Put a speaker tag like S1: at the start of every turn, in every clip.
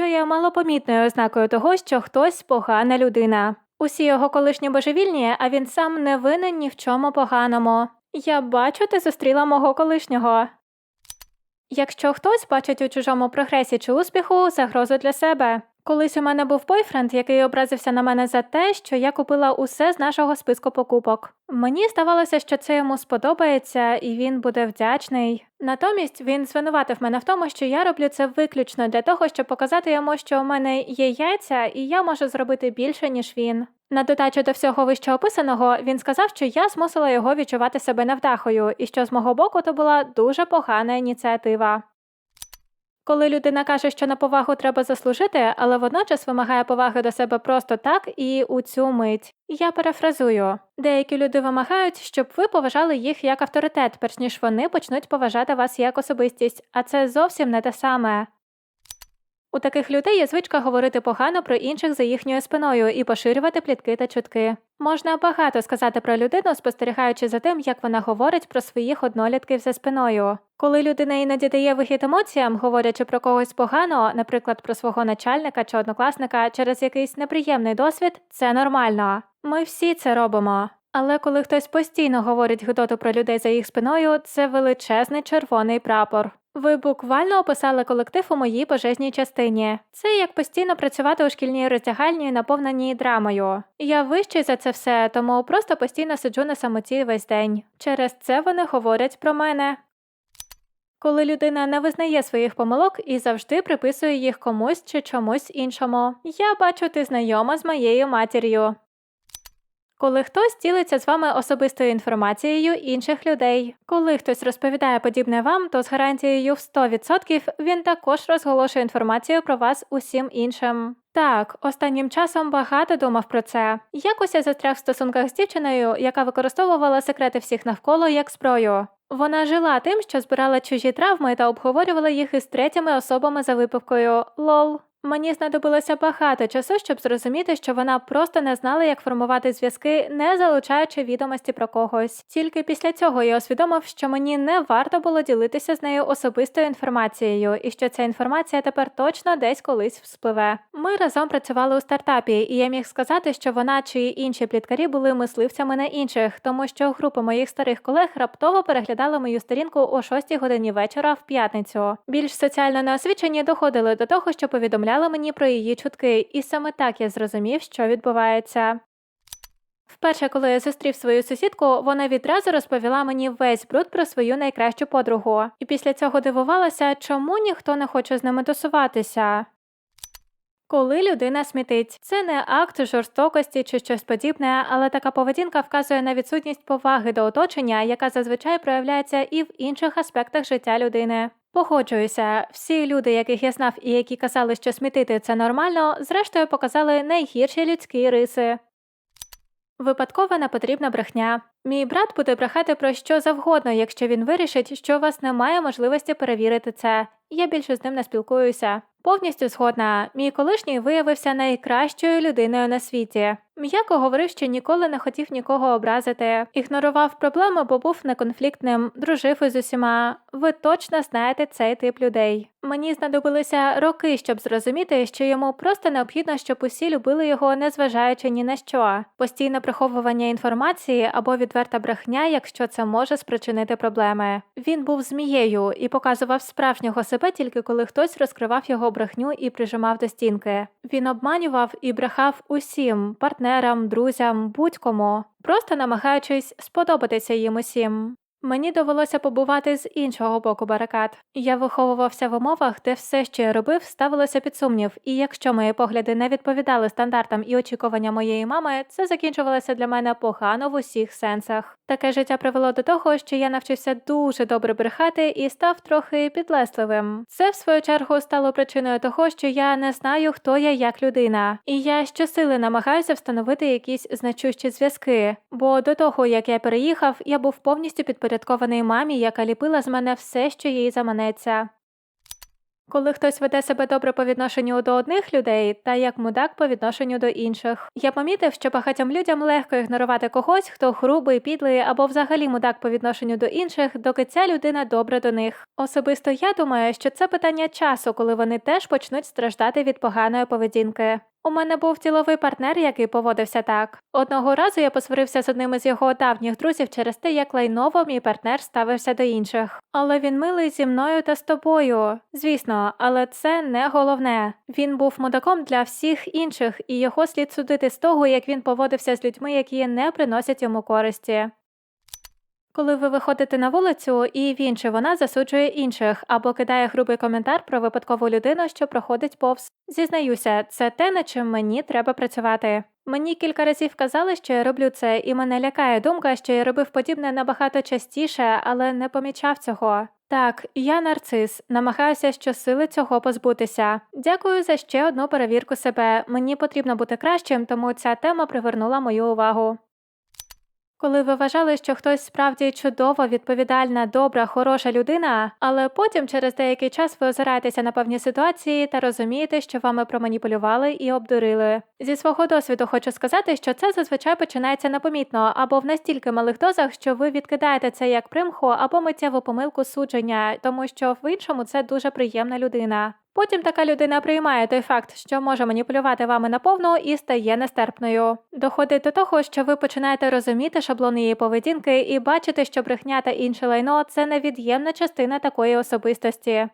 S1: що є малопомітною ознакою того, що хтось погана людина. Усі його колишні божевільні, а він сам не винен ні в чому поганому. Я бачу, ти зустріла мого колишнього. Якщо хтось бачить у чужому прогресі чи успіху загрозу для себе. Колись у мене був бойфренд, який образився на мене за те, що я купила усе з нашого списку покупок. Мені здавалося, що це йому сподобається і він буде вдячний. Натомість він звинуватив мене в тому, що я роблю це виключно для того, щоб показати йому, що у мене є яйця, і я можу зробити більше, ніж він. На додачу до всього вищеописаного, він сказав, що я змусила його відчувати себе невдахою, і що з мого боку то була дуже погана ініціатива. Коли людина каже, що на повагу треба заслужити, але водночас вимагає поваги до себе просто так і у цю мить. Я перефразую деякі люди вимагають, щоб ви поважали їх як авторитет, перш ніж вони почнуть поважати вас як особистість, а це зовсім не те саме. У таких людей є звичка говорити погано про інших за їхньою спиною і поширювати плітки та чутки. Можна багато сказати про людину, спостерігаючи за тим, як вона говорить про своїх однолітків за спиною. Коли людина іноді дає вихід емоціям, говорячи про когось погано, наприклад, про свого начальника чи однокласника через якийсь неприємний досвід, це нормально. Ми всі це робимо. Але коли хтось постійно говорить гидоту про людей за їх спиною, це величезний червоний прапор. Ви буквально описали колектив у моїй пожежній частині. Це як постійно працювати у шкільній роздягальні, наповненій драмою. Я вищий за це все, тому просто постійно сиджу на самоті весь день. Через це вони говорять про мене. Коли людина не визнає своїх помилок і завжди приписує їх комусь чи чомусь іншому. Я бачу, ти знайома з моєю матір'ю. Коли хтось ділиться з вами особистою інформацією інших людей. Коли хтось розповідає подібне вам, то з гарантією в 100% він також розголошує інформацію про вас усім іншим. Так, останнім часом багато думав про це. Якось я застряг в стосунках з дівчиною, яка використовувала секрети всіх навколо як зброю. Вона жила тим, що збирала чужі травми та обговорювала їх із третіми особами за випивкою. Лол. Мені знадобилося багато часу, щоб зрозуміти, що вона просто не знала, як формувати зв'язки, не залучаючи відомості про когось. Тільки після цього я усвідомив, що мені не варто було ділитися з нею особистою інформацією, і що ця інформація тепер точно десь колись вспливе. Ми разом працювали у стартапі, і я міг сказати, що вона чи інші пліткарі були мисливцями на інших, тому що група моїх старих колег раптово переглядала мою сторінку о 6 годині вечора в п'ятницю. Більш соціально неосвічені доходили до того, що повідомляли повідомляла мені про її чутки, і саме так я зрозумів, що відбувається. Вперше, коли я зустрів свою сусідку, вона відразу розповіла мені весь бруд про свою найкращу подругу, і після цього дивувалася, чому ніхто не хоче з ними тусуватися. Коли людина смітить, це не акт жорстокості чи щось подібне, але така поведінка вказує на відсутність поваги до оточення, яка зазвичай проявляється і в інших аспектах життя людини. Погоджуюся, всі люди, яких я знав і які казали, що смітити це нормально, зрештою показали найгірші людські риси. Випадкова непотрібна брехня. Мій брат буде брехати про що завгодно, якщо він вирішить, що у вас немає можливості перевірити це. Я більше з ним не спілкуюся. Повністю згодна, мій колишній виявився найкращою людиною на світі. М'яко говорив, що ніколи не хотів нікого образити, ігнорував проблеми, бо був неконфліктним, дружив із усіма. Ви точно знаєте цей тип людей. Мені знадобилися роки, щоб зрозуміти, що йому просто необхідно, щоб усі любили його, незважаючи ні на що. Постійне приховування інформації або відверта брехня, якщо це може спричинити проблеми. Він був змією і показував справжнього себе тільки коли хтось розкривав його брехню і прижимав до стінки. Він обманював і брехав усім партнерам, друзям, будь-кому, просто намагаючись сподобатися їм усім. Мені довелося побувати з іншого боку барикад. Я виховувався в умовах, де все, що я робив, ставилося під сумнів, і якщо мої погляди не відповідали стандартам і очікуванням моєї мами, це закінчувалося для мене погано в усіх сенсах. Таке життя привело до того, що я навчився дуже добре брехати і став трохи підлесливим. Це, в свою чергу, стало причиною того, що я не знаю, хто я як людина, і я щосили намагаюся встановити якісь значущі зв'язки. Бо до того як я переїхав, я був повністю підпорядкований мамі, яка ліпила з мене все, що їй заманеться. Коли хтось веде себе добре по відношенню до одних людей, та як мудак по відношенню до інших. Я помітив, що багатьом людям легко ігнорувати когось, хто грубий, підлий або взагалі мудак по відношенню до інших, доки ця людина добра до них. Особисто я думаю, що це питання часу, коли вони теж почнуть страждати від поганої поведінки. У мене був діловий партнер, який поводився так. Одного разу я посварився з одним із його давніх друзів через те, як лайново мій партнер ставився до інших. Але він милий зі мною та з тобою. Звісно, але це не головне. Він був мудаком для всіх інших, і його слід судити з того, як він поводився з людьми, які не приносять йому користі. Коли ви виходите на вулицю, і він чи вона засуджує інших або кидає грубий коментар про випадкову людину, що проходить повз. Зізнаюся, це те, над чим мені треба працювати. Мені кілька разів казали, що я роблю це, і мене лякає думка, що я робив подібне набагато частіше, але не помічав цього. Так, я нарцис, намагаюся щосили цього позбутися. Дякую за ще одну перевірку себе. Мені потрібно бути кращим, тому ця тема привернула мою увагу. Коли ви вважали, що хтось справді чудова, відповідальна, добра, хороша людина, але потім через деякий час ви озираєтеся на певні ситуації та розумієте, що вами проманіпулювали і обдурили. Зі свого досвіду хочу сказати, що це зазвичай починається непомітно або в настільки малих дозах, що ви відкидаєте це як примху або миттєву помилку судження, тому що в іншому це дуже приємна людина. Потім така людина приймає той факт, що може маніпулювати вами наповну і стає нестерпною. Доходить до того, що ви починаєте розуміти шаблон її поведінки і бачите, що брехня та інше лайно це невід'ємна частина такої особистості.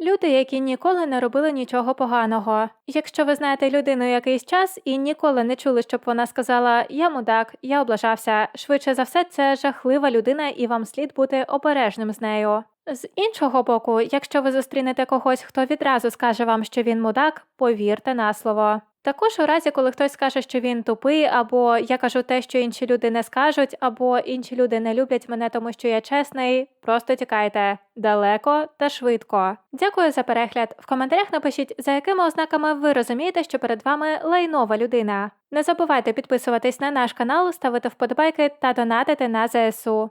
S1: Люди, які ніколи не робили нічого поганого. Якщо ви знаєте людину якийсь час і ніколи не чули, щоб вона сказала Я мудак, я облажався. Швидше за все, це жахлива людина, і вам слід бути обережним з нею. З іншого боку, якщо ви зустрінете когось, хто відразу скаже вам, що він мудак, повірте на слово. Також у разі, коли хтось скаже, що він тупий, або я кажу те, що інші люди не скажуть, або інші люди не люблять мене, тому що я чесний, просто тікайте далеко та швидко. Дякую за перегляд. В коментарях напишіть, за якими ознаками ви розумієте, що перед вами лайнова людина. Не забувайте підписуватись на наш канал, ставити вподобайки та донатити на ЗСУ.